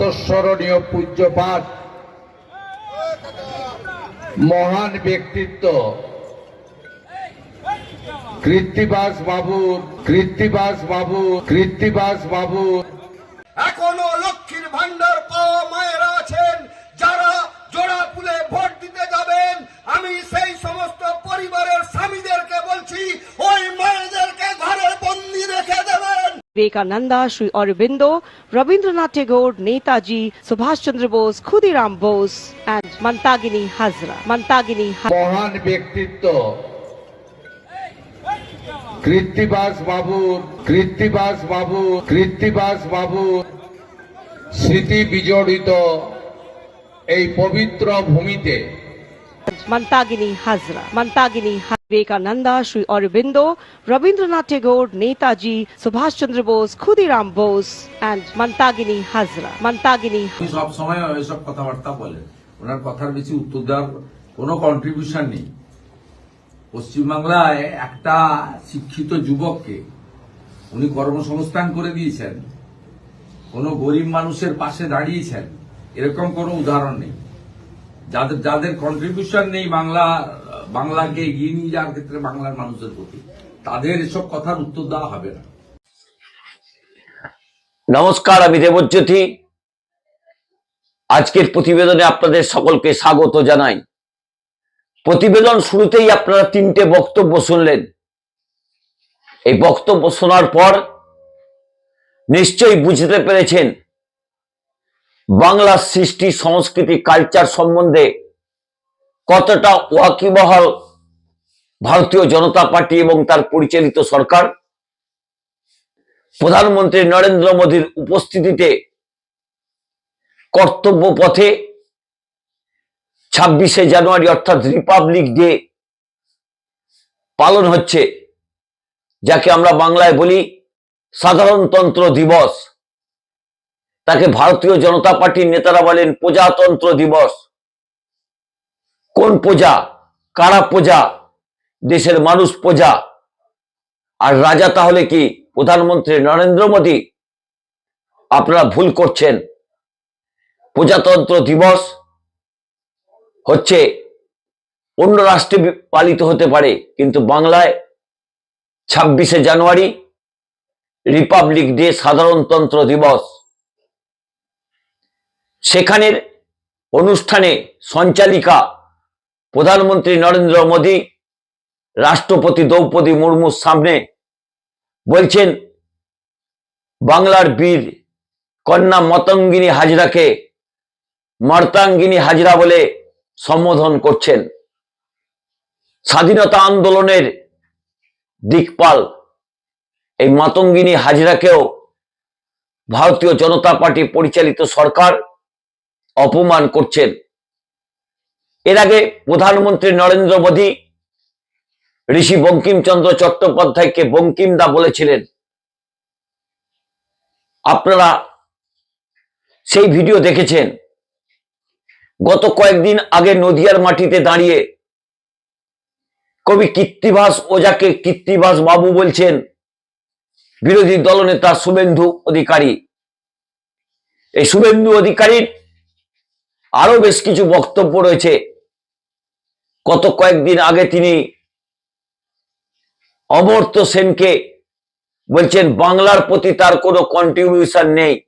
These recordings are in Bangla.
প্রাতঃস্মরণীয় পূজ্যপাঠ। মহান ব্যক্তিত্ব। কৃত্তিবাস বাবুর কৃত্তিবাস বাবু কৃত্তিবাস বাবুর। বিবেকানন্দা শ্রী অরবিন্দ রবীন্দ্রনাথ টেগোর নেতাজি সুভাষ চন্দ্র বোস ক্ষুদিরাম বোস মন্তাগিনী হাজরা মন্তাগিনী মহান ব্যক্তিত্ব। কৃত্তিবাস বাবু কৃতিবাস বাবু, কৃত্তিবাস বাবু। স্মৃতি বিজড়িত এই পবিত্র ভূমিতে Hazra. Vivekananda, Sri Aurobindo, Rabindranath Tagore, Netaji, Subhash Chandra Bose, Khudiram Bose, and Mantagini Hazra. Mantagini উনি সব সময় এসব কথাবার্তা বলেন ওনার কথার বেশি উত্তর দেওয়ার কোনো কন্ট্রিবিউশন নেই পশ্চিমবাংলায় একটা শিক্ষিত যুবককে উনি কর্মসংস্থান করে দিয়েছেন কোনো গরিব মানুষের পাশে দাঁড়িয়েছেন এরকম কোনো উদাহরণ নেই যাদের যাদের কন্ট্রিবিউশন নেই বাংলা, বাংলাকে এগিয়ে নিয়ে যাওয়ার ক্ষেত্রে বাংলার মানুষের প্রতি তাদের এসব কথার উত্তর দেওয়া হবে না। নমস্কার, আমি দেবজ্যোতি। আজকের প্রতিবেদনে আপনাদের সকলকে স্বাগত জানাই। প্রতিবেদন শুরুতেই আপনারা তিনটে বক্তব্য শুনলেন। এই বক্তব্য শোনার পর নিশ্চয়ই বুঝতে পেরেছেন বাংলার সৃষ্টি, সংস্কৃতি কালচার সম্বন্ধে কতটা ওয়াকিবহাল ভারতীয় জনতা পার্টি এবং তার পরিচালিত সরকার? প্রধানমন্ত্রী নরেন্দ্র মোদীর উপস্থিতিতে কর্তব্য পথে ছাব্বিশে জানুয়ারি অর্থাৎ রিপাবলিক ডে পালন হচ্ছে, যাকে আমরা বাংলায় বলি সাধারণতন্ত্র দিবস। তাকে ভারতীয় জনতা পার্টির নেতারা বলেন প্রজাতন্ত্র দিবস। কোন প্রজা? কারা প্রজা? দেশের মানুষ প্রজা। আর রাজা তাহলে কি? প্রধানমন্ত্রী নরেন্দ্র মোদী? আপনারা ভুল করছেন। প্রজাতন্ত্র দিবস হচ্ছে অন্য রাষ্ট্রে পালিত হতে পারে, কিন্তু বাংলায় ছাব্বিশে জানুয়ারি রিপাবলিক ডে সাধারণতন্ত্র দিবস। সেখানের অনুষ্ঠানে সঞ্চালিকা প্রধানমন্ত্রী নরেন্দ্র মোদী, রাষ্ট্রপতি দ্রৌপদী মুর্মুর সামনে বলছেন, বাংলার বীর কন্যা মতঙ্গিনী হাজরাকে মর্তাঙ্গিনী হাজরা বলে সম্বোধন করছেন। স্বাধীনতা আন্দোলনের দিকপাল এই মাতঙ্গিনী হাজরাকেও ভারতীয় জনতা পার্টি পরিচালিত সরকার অপমান করছেন। এর আগে প্রধানমন্ত্রী নরেন্দ্র মোদী ঋষি বঙ্কিমচন্দ্র চট্টোপাধ্যায়কে বঙ্কিমদা বলেছিলেন। আপনারা সেই ভিডিও দেখেছেন। গত কয়েকদিন আগে নদিয়ার মাটিতে দাঁড়িয়ে কবি কীর্তিবাস ওজাকে কীর্তিবাস বাবু বলছেন, বিরোধী দলনেতা শুভেন্দু অধিকারী। এই শুভেন্দু অধিকারীর আরও বেশ কিছু বক্তব্য রয়েছে। কত কয়েকদিন আগে তিনি অমর্ত্য সেনকে বলছেন, বাংলার প্রতি তার কোনো কন্ট্রিবিউশন নেই।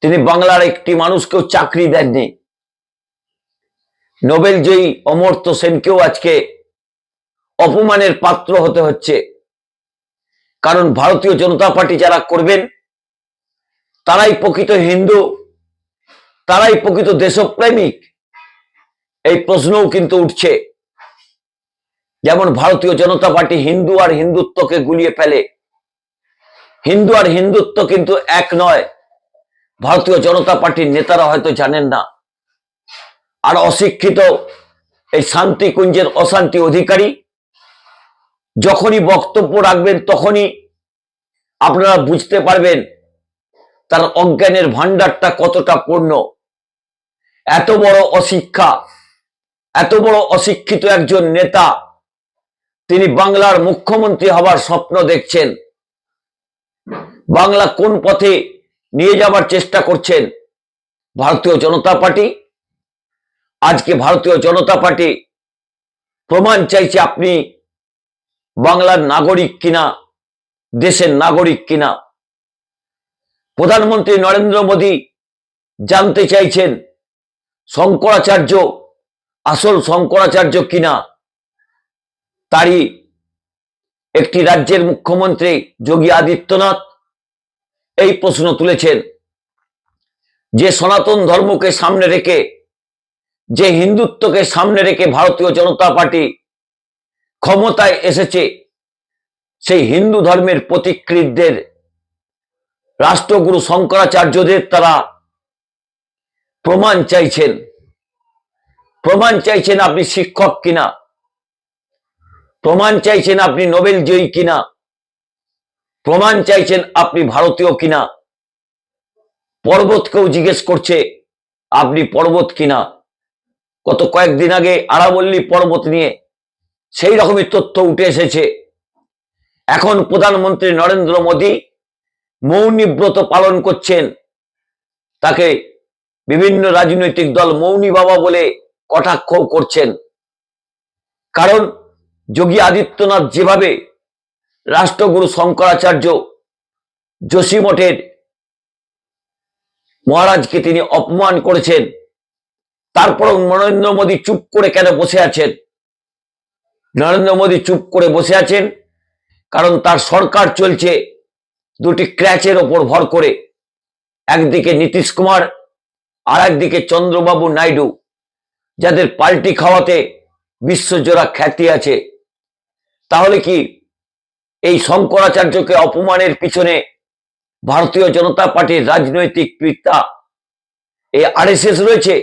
তিনি বাংলার একটি মানুষকেও চাকরি দেননি। নোবেল জয়ী অমর্ত্য সেনকেও আজকে অপমানের পাত্র হতে হচ্ছে। কারণ ভারতীয় জনতা পার্টি যারা করবেন, তারাই প্রকৃত হিন্দু। তারাই প্রকৃত দেশপ্রেমিক। এই প্রশ্নও কিন্তু উঠছে। যেমন ভারতীয় জনতা পার্টি হিন্দু আর হিন্দুত্বকে গুলিয়ে ফেলে। হিন্দু আর হিন্দুত্ব কিন্তু এক নয়। ভারতীয় জনতা পার্টির নেতারা হয়তো জানেন না। আর অশিক্ষিত এই শান্তি কুঞ্জের অশান্তি অধিকারী, যখনই বক্তব্য রাখবেন তখনই আপনারা বুঝতে পারবেন তার অজ্ঞানের ভান্ডারটা কতটা পূর্ণ। এত বড় অশিক্ষা, এত বড় অশিক্ষিত একজন নেতা, তিনি বাংলার মুখ্যমন্ত্রী হবার স্বপ্ন দেখছেন। বাংলা কোন পথে নিয়ে যাবার চেষ্টা করছেন? ভারতীয় জনতা পার্টি? আজকে ভারতীয় জনতা পার্টি প্রমাণ চাইছে আপনি বাংলার নাগরিক কিনা, দেশের নাগরিক কিনা। প্রধানমন্ত্রী নরেন্দ্র মোদী জানতে চাইছেন শঙ্করাচার্য, আসল শঙ্করাচার্য কিনা? তারই একটি রাজ্যের মুখ্যমন্ত্রী যোগী আদিত্যনাথ এই প্রশ্ন তুলেছেন। যে সনাতন ধর্মকে সামনে রেখে, যে হিন্দুত্বকে সামনে রেখে ভারতীয় জনতা পার্টি ক্ষমতায় এসেছে, সেই হিন্দু ধর্মের প্রতিকৃতদের রাষ্ট্রগুরু শঙ্করাচার্যদের তারা প্রমাণ চাইছেন। প্রমাণ চাইছেন আপনি শিক্ষক কিনা? প্রমাণ চাইছেন আপনি নোবেল জয়ী কিনা? প্রমাণ চাইছেন আপনি ভারতীয় কিনা? পর্বতকেও জিজ্ঞেস করছে, আপনি পর্বত কিনা? গত কয়েকদিন আগে আরাবল্লী পর্বত নিয়ে সেই রকমই তথ্য উঠে এসেছে। এখন প্রধানমন্ত্রী নরেন্দ্র মোদী মৌনিব্রত পালন করছেন। তাকে বিভিন্ন রাজনৈতিক দল মৌনী বাবা বলে কটাক্ষ করছেন। কারণ যোগী আদিত্যনাথ যেভাবে রাষ্ট্রগুরু শঙ্করাচার্য যোশীমঠের মহারাজকে তিনি অপমান করেছেন, তারপরও নরেন্দ্র মোদী চুপ করে কেন বসে আছেন? নরেন্দ্র মোদী চুপ করে বসে আছেন কারণ তার সরকার চলছে দুটি ক্র্যাচের ওপর ভর করে। একদিকে নীতিশ কুমার আর একদিকে চন্দ্রবাবু নাইডু, যাদের পাল্টি খাওয়াতে বিশ্বজোড়া খ্যাতি আছে, তাহলে কি এই শঙ্করাচার্যকে অপমানের পিছনে ভারতীয় জনতা পার্টির রাজনৈতিক পিতা এই আরএসএস রয়েছে?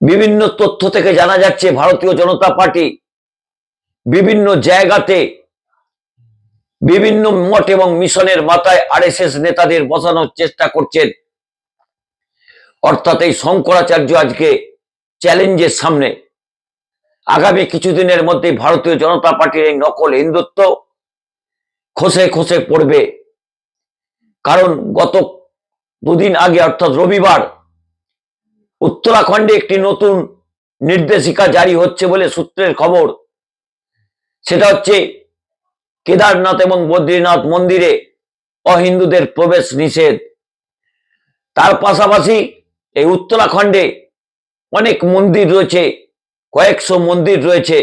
বিভিন্ন তথ্য থেকে জানা যাচ্ছে ভারতীয় জনতা পার্টি বিভিন্ন জায়গাতে বিভিন্ন মঠ এবং মিশনের মাথায় আরএসএস নেতাদের বসানোর চেষ্টা করছেন। অর্থাৎ এই শঙ্করাচার্য আজকে চ্যালেঞ্জের সামনে। আগামী কিছুদিনের মধ্যে ভারতীয় জনতা পার্টির এই নকল হিন্দুত্ব খসে খসে পড়বে। কারণ গত দুদিন আগে, অর্থাৎ রবিবার, উত্তরাখণ্ডে একটি নতুন নির্দেশিকা জারি হচ্ছে বলে সূত্রের খবর। সেটা হচ্ছে কেদারনাথ এবং বদ্রীনাথ মন্দিরে অহিন্দুদের প্রবেশ নিষেধ। তার পাশাপাশি এই উত্তরাখণ্ডে অনেক মন্দির রয়েছে, কয়েকশো মন্দির রয়েছে।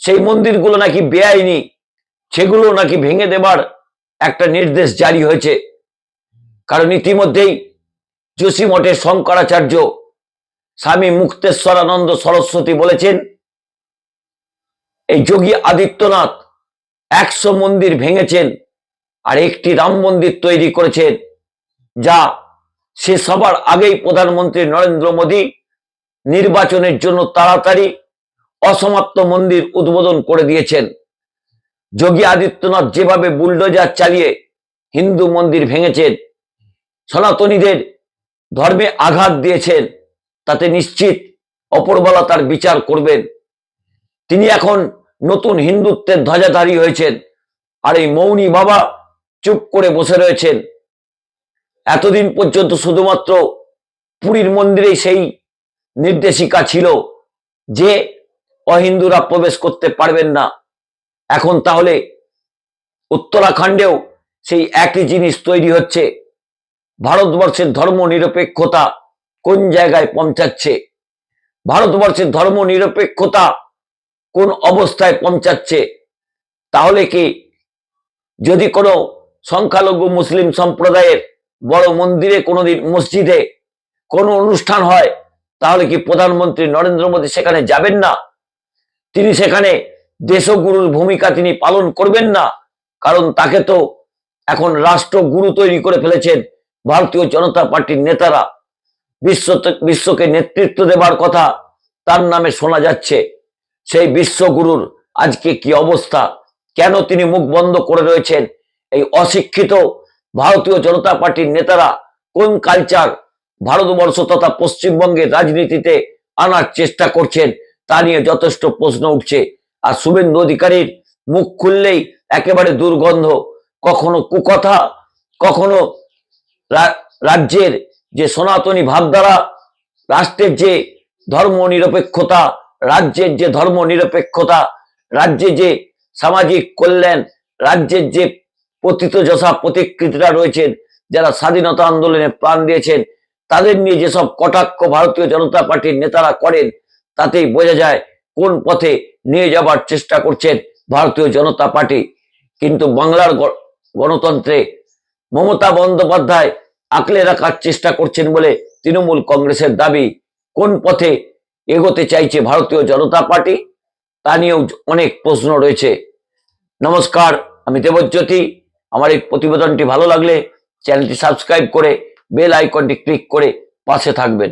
সেই মন্দিরগুলো নাকি বেআইনি, সেগুলো নাকি ভেঙে দেবার একটা নির্দেশ জারি হয়েছে। কারণ ইতিমধ্যেই যোশী মঠের শঙ্করাচার্য স্বামী মুক্তেশ্বরানন্দ সরস্বতী বলেছেন, এই যোগী আদিত্যনাথ একশো মন্দির ভেঙেছেন আর একটি রাম মন্দির তৈরি করেছেন, যা সে সবার আগেই প্রধানমন্ত্রী নরেন্দ্র মোদী নির্বাচনের জন্য তাড়াতাড়ি অসমাপ্ত মন্দির উদ্বোধন করে দিয়েছেন। যোগী আদিত্যনাথ যেভাবে বুলডোজার চালিয়ে হিন্দু মন্দির ভেঙেছেন, সনাতনীদের ধর্মে আঘাত দিয়েছেন, তাতে নিশ্চিত অপরবেলা তার বিচার করবেন। তিনি এখন নতুন হিন্দুত্বের ধ্বজাধারী হয়েছেন। আর এই মৌনী বাবা চুপ করে বসে রয়েছেন। এতদিন পর্যন্ত শুধুমাত্র পুরীর মন্দিরে সেই নির্দেশিকা ছিল যে অহিন্দুরা প্রবেশ করতে পারবেন না। এখন তাহলে উত্তরাখণ্ডেও সেই একই জিনিস তৈরি হচ্ছে। ভারতবর্ষের ধর্ম নিরপেক্ষতা কোন জায়গায় পৌঁছাচ্ছে? ভারতবর্ষের ধর্ম নিরপেক্ষতা কোন অবস্থায় পৌঁছাচ্ছে? তাহলে কি যদি কোনো সংখ্যালঘু মুসলিম সম্প্রদায়ের বড় মন্দিরে কোনোদিন মসজিদে কোনো অনুষ্ঠান হয়, তাহলে কি প্রধানমন্ত্রী নরেন্দ্র মোদী সেখানে যাবেন না? তিনি সেখানে দেশগুরুর ভূমিকা তিনি পালন করবেন না, কারণ তাকে তো এখন রাষ্ট্রগুরু তৈরি করে ফেলেছেন ভারতীয় জনতা পার্টির নেতারা। বিশ্ব বিশ্বকে নেতৃত্ব দেবার কথা তার নামে শোনা যাচ্ছে। সেই বিশ্বগুরুর আজকে কি অবস্থা? কেন তিনি মুখ বন্ধ করে রয়েছেন? এই অশিক্ষিত ভারতীয় জনতা পার্টির নেতারা কোন কালচার ভারতবর্ষ তথা পশ্চিমবঙ্গের রাজনীতিতে আনার চেষ্টা করছেন তা নিয়ে যথেষ্ট প্রশ্ন উঠছে। আর শুভেন্দু অধিকারীর মুখ খুললেই একেবারে দুর্গন্ধ। কখনো কুকথা, কখনো রাজ্যের যে সনাতনী ভাবধারা, রাষ্ট্রের যে ধর্ম নিরপেক্ষতা রাজ্যের যে ধর্ম নিরপেক্ষতা রাজ্যে যে সামাজিক কল্যাণ, রাজ্যের যে পতিত যশা প্রতিকৃতিরা রয়েছেন, যারা স্বাধীনতা আন্দোলনে প্রাণ দিয়েছেন। তাদের নিয়ে যেসব কটাক্ষ ভারতীয় জনতা পার্টির নেতারা করেন, তাতেই বোঝা যায় কোন পথে নিয়ে যাবার চেষ্টা করছেন ভারতীয় জনতা পার্টি। কিন্তু বাংলার গণতন্ত্রে মমতা বন্দ্যোপাধ্যায় আঁকলে রাখার চেষ্টা করছেন বলে তৃণমূল কংগ্রেসের দাবি। কোন পথে এগোতে চাইছে ভারতীয় জনতা পার্টি? তা নিয়েও অনেক প্রশ্ন রয়েছে। নমস্কার, আমি দেবজ্যোতি। আমার এই প্রতিবেদনটি ভালো লাগলে চ্যানেলটি সাবস্ক্রাইব করে বেল আইকনটি ক্লিক করে পাশে থাকবেন।